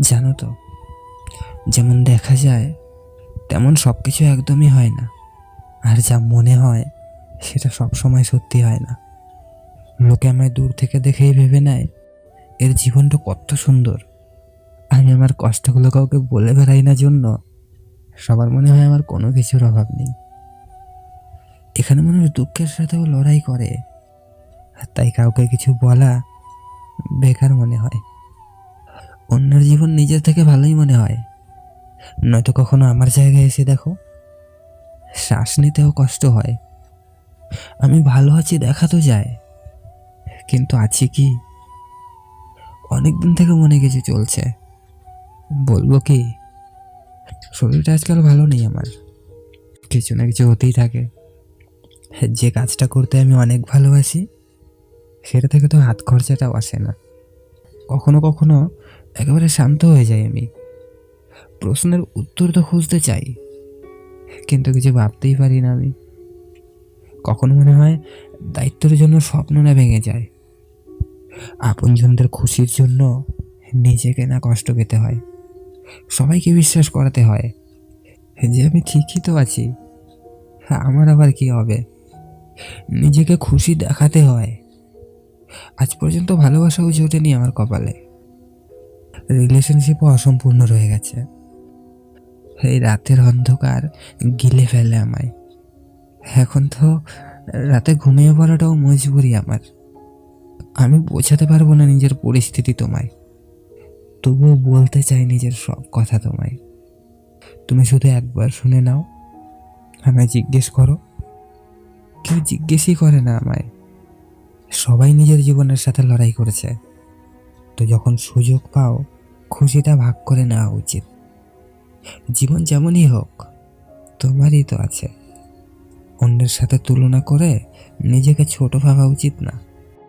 জানো তো, যেমন দেখা যায়, তেমন সব কিছু একদমই হয় না। আর যা মনে হয়, সেটা সব সময় সত্যি হয় না। লোকে আমায় দূর থেকে দেখেই ভেবে নেয়, এর জীবনটা কত সুন্দর। আমি আমার কষ্টগুলো কাউকে বলে বেড়াই না জন্য, সবার মনে হয় আমার কোনো কিছুর অভাব নেই। এখানে মানুষ দুঃখের সাথেও লড়াই করে, আর তাই কাউকে কিছু বলা বেকার মনে হয়। অন্যের জীবন নিজের থেকে ভালোই মনে হয়। নয়তো কখনো আমার জায়গায় এসে দেখো, শ্বাস নিতেও কষ্ট হয়। আমি ভালো আছি, দেখা তো যায়। কিন্তু আছি কি? অনেক দিন থেকে মনে কিছু চলছে। বলব কি, শরীরটা আজকাল ভালো নেই আমার। কিছু না কিছু হতেই থাকে। যে কাজটা করতে আমি অনেক ভালোবাসি, সেটা থেকে তো হাত খরচাটাও আসে না। কখনো কখনো একেবারে শান্ত হয়ে যাই আমি। প্রশ্নের উত্তর তো খুঁজতে চাই, কিন্তু কিছু ভাবতেই পারি না আমি। কখনো মনে হয় দায়িত্বের জন্য স্বপ্ন না ভেঙে যায়? আপনজনদের খুশির জন্য নিজেকে না কষ্ট পেতে হয়। সবাইকে বিশ্বাস করাতে হয়, যে আমি ঠিকই তো আছি। আমার আবার কি হবে? নিজেকে খুশি দেখাতে হয়। আজ পর্যন্ত ভালোবাসাও জোটেনি আমার কপালে। রিলেশনশিপও অসম্পূর্ণ রয়ে গেছে। এই রাতের অন্ধকার গিলে ফেলে আমায়। এখন তো রাতে ঘুমিয়ে পড়াটাও মজবুরি আমার। আমি বোঝাতে পারব না নিজের পরিস্থিতি তোমায়। তবুও বলতে চাই নিজের সব কথা তোমায়। তুমি শুধু একবার শুনে নাও। আমায় জিজ্ঞেস করো। কেউ জিজ্ঞেসই করে না আমায়। সবাই নিজের জীবনের সাথে লড়াই করেছে। তো যখন সুযোগ পাও খুশিটা ভাগ করে নেওয়া উচিত। জীবন যেমনই হোক, তোমারই তো আছে। অন্যের সাথে তুলনা করে নিজেকে ছোট ভাবা উচিত না।